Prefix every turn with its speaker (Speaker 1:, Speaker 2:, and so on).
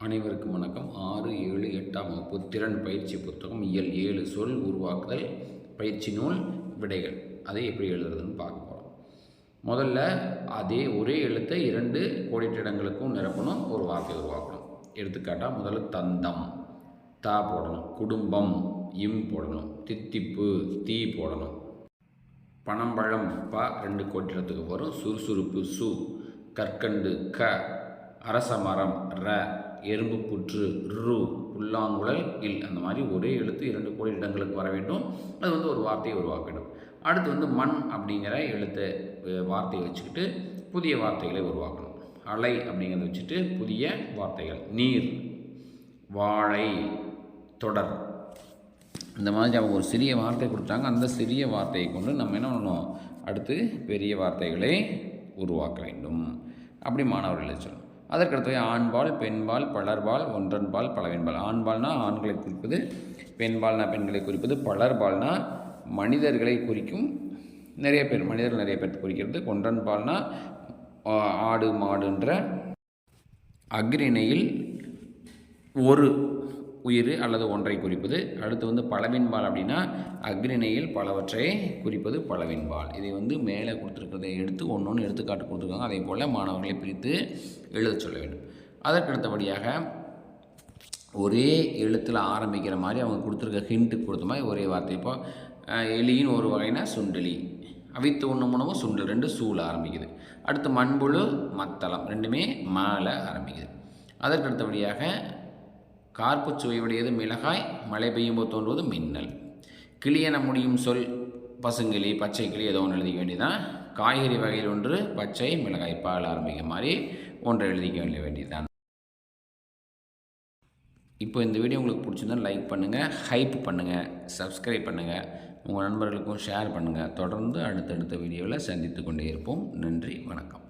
Speaker 1: அனைவருக்கும் வணக்கம். ஆறு ஏழு எட்டாம் வகுப்பு திறன் பயிற்சி புத்தகம் இயல் ஏழு சொல் உருவாக்குதல் பயிற்சி நூல் விடைகள். அதை எப்படி எழுதுறதுன்னு பார்க்க போகிறோம் முதல்ல அதே ஒரே எழுத்தை இரண்டு கோடிட்டிடங்களுக்கும் நிரப்பணும் ஒரு வார்த்தை உருவாக்கணும். எடுத்துக்காட்டால் முதல்ல தந்தம் தா போடணும். குடும்பம் இம் போடணும். தித்திப்பு தீ போடணும். பனம்பழம் ப ரெண்டு கோட்டிடத்துக்கு வரும். சுறுசுறுப்பு சு. கற்கண்டு க. அரச மரம் ர. எறும்பு புற்று ரு புல்லாங்குழல் இல் அந்த மாதிரி ஒரே எழுத்து இரண்டு கோடி இடங்களுக்கு வர வேண்டும். அது வந்து ஒரு வார்த்தையை உருவாக்கிடும். அடுத்து வந்து மண் அப்படிங்கிற எழுத்தை வார்த்தையை வச்சுக்கிட்டு புதிய வார்த்தைகளை உருவாக்கணும். அலை அப்படிங்கிறத வச்சுட்டு புதிய வார்த்தைகள். நீர் வாழை தொடர். இந்த மாதிரி அவங்க ஒரு சிறிய வார்த்தை கொடுத்தாங்க. அந்த சிறிய வார்த்தையை கொண்டு நம்ம என்ன பண்ணணும்? அடுத்து பெரிய வார்த்தைகளை உருவாக்க வேண்டும். அப்படி மாணவர்கள் சொல்லணும் அதற்கடுத்தது ஆண்பால் பெண்பால் பலர்பால் ஒன்றன்பால் பலவின்பால் ஆண்பால்னா ஆண்களை குறிப்பது பெண்பால்னா பெண்களை குறிப்பது பலர்பால்னா மனிதர்களை குறிக்கும் நிறைய பேர் மனிதர்கள் நிறைய பேர் குறிக்கிறது. ஒன்றன்பால்னா ஆடு மாடுன்ற அக்ரிணையில் ஒரு உயிர் அல்லது ஒன்றை குறிப்பது. அடுத்து வந்து பலவின்பால் அப்படின்னா அக்ரிணையில் பலவற்றை குறிப்பது பலவின்பால் இதை வந்து மேலே கொடுத்துருக்கிறதை எடுத்து ஒன்று ஒன்று எடுத்துக்காட்டு கொடுத்துருக்காங்க. அதே போல் மாணவர்களை பிரித்து எழுத சொல்ல வேண்டும். அதற்கடுத்தபடியாக ஒரே எழுத்தில் ஆரம்பிக்கிற மாதிரி அவங்க கொடுத்துருக்க ஹிண்ட்டு கொடுத்த மாதிரி ஒரே வார்த்தை. இப்போ எலியின் ஒரு வகைனா சுண்டலி. அவித்து உண்ணும் உணவும் சுண்டல் ரெண்டு சூழ ஆரம்பிக்குது. அடுத்து மண்புழு மத்தளம் ரெண்டுமே மாலை ஆரம்பிக்குது. அதற்கு அடுத்தபடியாக கார்ப்பு சுவையுடையது மிளகாய் மழை பெய்யும் போது தோன்றுவது மின்னல். கிளியென முடியும் சொல் பசுங்கிளி பச்சை கிளி ஏதோ ஒன்று எழுதிக்க வேண்டியதான் காய்கறி வகையில் ஒன்று பச்சை மிளகாய் பால் ஆரம்பிக்கிற மாதிரி ஒன்றை எழுதிக்க வேண்டிய வேண்டியதுதான். இப்போ இந்த வீடியோ உங்களுக்கு பிடிச்சிருந்தா லைக் பண்ணுங்கள் ஹைப் பண்ணுங்கள் சப்ஸ்கிரைப் பண்ணுங்கள் உங்கள் நண்பர்களுக்கும் ஷேர் பண்ணுங்கள் தொடர்ந்து அடுத்தடுத்த வீடியோவில் சந்தித்து கொண்டே இருப்போம். நன்றி வணக்கம்.